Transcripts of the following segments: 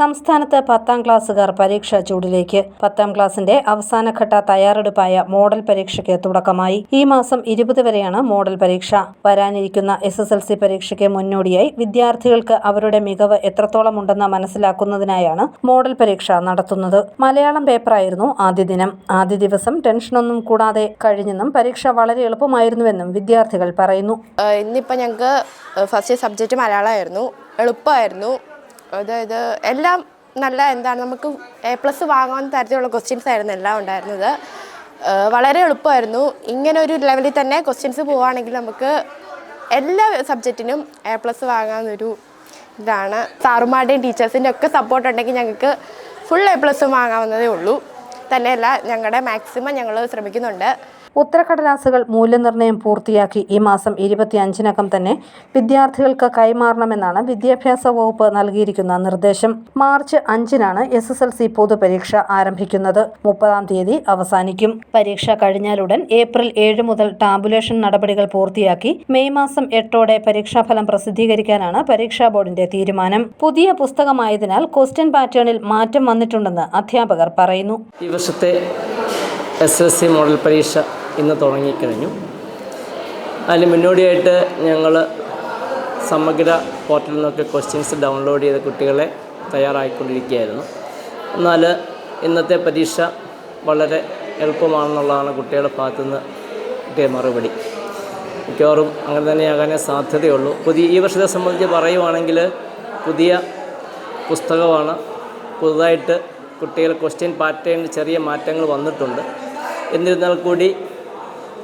സംസ്ഥാനത്ത് പത്താം ക്ലാസ്സുകാർ പരീക്ഷ ചൂടിലേക്ക്. പത്താം ക്ലാസിന്റെ അവസാനഘട്ട തയ്യാറെടുപ്പായ മോഡൽ പരീക്ഷയ്ക്ക് തുടക്കമായി. ഈ മാസം ഇരുപത് വരെയാണ് മോഡൽ പരീക്ഷ. വരാനിരിക്കുന്ന എസ് എസ് എൽ സി പരീക്ഷയ്ക്ക് മുന്നോടിയായി വിദ്യാർത്ഥികൾക്ക് അവരുടെ മികവ് എത്രത്തോളം ഉണ്ടെന്ന് മനസ്സിലാക്കുന്നതിനായാണ് മോഡൽ പരീക്ഷ നടത്തുന്നത്. മലയാളം പേപ്പറായിരുന്നു ആദ്യ ദിനം. ആദ്യ ദിവസം ടെൻഷനൊന്നും കൂടാതെ കഴിഞ്ഞെന്നും പരീക്ഷ വളരെ എളുപ്പമായിരുന്നുവെന്നും വിദ്യാർത്ഥികൾ പറയുന്നു. ഇന്നിപ്പോൾ ഞങ്ങൾക്ക് ഫസ്റ്റ് സബ്ജക്റ്റ് മലയാളമായിരുന്നു. എളുപ്പമായിരുന്നു. അതായത് എല്ലാം നല്ല എന്താണ് നമുക്ക് എ പ്ലസ് വാങ്ങാൻ തരത്തിലുള്ള ക്വസ്റ്റ്യൻസ് ആയിരുന്നു എല്ലാം ഉണ്ടായിരുന്നത്. വളരെ എളുപ്പമായിരുന്നു. ഇങ്ങനെ ഒരു ലെവലിൽ തന്നെ ക്വസ്റ്റ്യൻസ് പോവുകയാണെങ്കിൽ നമുക്ക് എല്ലാ സബ്ജക്റ്റിനും എ പ്ലസ് വാങ്ങാമെന്നൊരു ഇതാണ്. സാറുമാരുടെയും ടീച്ചേഴ്സിന്റെ ഒക്കെ സപ്പോർട്ട് ഉണ്ടെങ്കിൽ ഞങ്ങൾക്ക് ഫുൾ എ പ്ലസ് വാങ്ങാവുന്നതേ ഉള്ളൂ. തന്നെയല്ല ഞങ്ങളുടെ മാക്സിമം ഞങ്ങൾ ശ്രമിക്കുന്നുണ്ട്. ഉത്തരക്കടലാസുകൾ മൂല്യനിർണയം പൂർത്തിയാക്കി ഈ മാസം ഇരുപത്തിയഞ്ചിനകം തന്നെ വിദ്യാർത്ഥികൾക്ക് കൈമാറണമെന്നാണ് വിദ്യാഭ്യാസ വകുപ്പ് നൽകിയിരിക്കുന്ന നിർദ്ദേശം. മാർച്ച് അഞ്ചിനാണ് എസ് എസ് എൽ സി പൊതുപരീക്ഷ ആരംഭിക്കുന്നത്. മുപ്പതാം തീയതി അവസാനിക്കും. പരീക്ഷ കഴിഞ്ഞാലുടൻ ഏപ്രിൽ ഏഴ് മുതൽ ടാബുലേഷൻ നടപടികൾ പൂർത്തിയാക്കി മെയ് മാസം എട്ടോടെ പരീക്ഷാഫലം പ്രസിദ്ധീകരിക്കാനാണ് പരീക്ഷാ ബോർഡിന്റെ തീരുമാനം. പുതിയ പുസ്തകമായതിനാൽ ക്വസ്റ്റ്യൻ പാറ്റേണിൽ മാറ്റം വന്നിട്ടുണ്ടെന്ന് അധ്യാപകർ പറയുന്നു. ഈ വർഷത്തെ എസ് എൽ സി മോഡൽ പരീക്ഷ ഇന്ന് തുടങ്ങിക്കഴിഞ്ഞു. അതിന് മുന്നോടിയായിട്ട് ഞങ്ങൾ സമഗ്ര പോർട്ടലിൽ നിന്നൊക്കെ ക്വസ്റ്റ്യൻസ് ഡൗൺലോഡ് ചെയ്ത് കുട്ടികളെ തയ്യാറായിക്കൊണ്ടിരിക്കുകയായിരുന്നു. എന്നാൽ ഇന്നത്തെ പരീക്ഷ വളരെ എളുപ്പമാണെന്നുള്ളതാണ് കുട്ടികളുടെ ഭാഗത്തുനിന്ന് കിട്ടിയ മറുപടി. മിക്കവാറും അങ്ങനെ തന്നെയാകാനേ സാധ്യതയുള്ളൂ. പുതിയ ഈ വർഷത്തെ സംബന്ധിച്ച് പറയുവാണെങ്കിൽ പുതിയ പുസ്തകമാണ് പുതുതായിട്ട് കുട്ടികൾ ക്വസ്റ്റ്യൻ പാറ്റേണിൽ ചെറിയ മാറ്റങ്ങൾ വന്നിട്ടുണ്ട്. എന്നിരുന്നാൽ കൂടി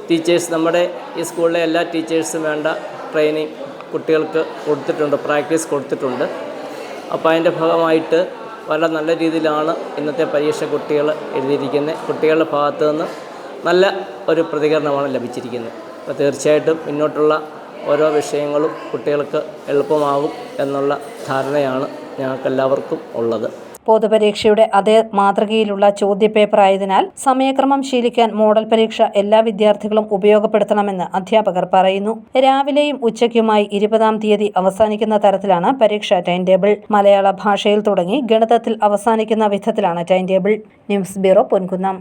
ടീച്ചേഴ്സ് നമ്മുടെ ഈ സ്കൂളിലെ എല്ലാ ടീച്ചേഴ്സും വേണ്ട ട്രെയിനിങ് കുട്ടികൾക്ക് കൊടുത്തിട്ടുണ്ട് പ്രാക്ടീസ് കൊടുത്തിട്ടുണ്ട്. അപ്പോൾ അതിന്റെ ഭാഗമായിട്ട് വളരെ നല്ല രീതിയിലാണ് ഇന്നത്തെ പരീക്ഷ കുട്ടികൾ എഴുതിയിരിക്കുന്നത്. കുട്ടികളുടെ ഭാഗത്തു നിന്ന് നല്ല ഒരു പ്രതികരണമാണ് ലഭിച്ചിരിക്കുന്നത്. അപ്പോൾ തീർച്ചയായിട്ടും മുന്നോട്ടുള്ള ഓരോ വിഷയങ്ങളും കുട്ടികൾക്ക് എളുപ്പമാകും എന്നുള്ള ധാരണയാണ് ഞങ്ങൾക്കെല്ലാവർക്കും ഉള്ളത്. പൊതുപരീക്ഷയുടെ അതേ മാതൃകയിലുള്ള ചോദ്യപേപ്പർ ആയതിനാൽ സമയക്രമം ശീലിക്കാൻ മോഡൽ പരീക്ഷ എല്ലാ വിദ്യാർത്ഥികളും ഉപയോഗപ്പെടുത്തണമെന്ന് അധ്യാപകർ പറയുന്നു. രാവിലെയും ഉച്ചയ്ക്കുമായി ഇരുപതാം തീയതി അവസാനിക്കുന്ന തരത്തിലാണ് പരീക്ഷ ടൈം ടേബിൾ മലയാള ഭാഷയിൽ തുടങ്ങി ഗണിതത്തിൽ അവസാനിക്കുന്ന വിധത്തിലാണ് time table news bureau Ponkunnam.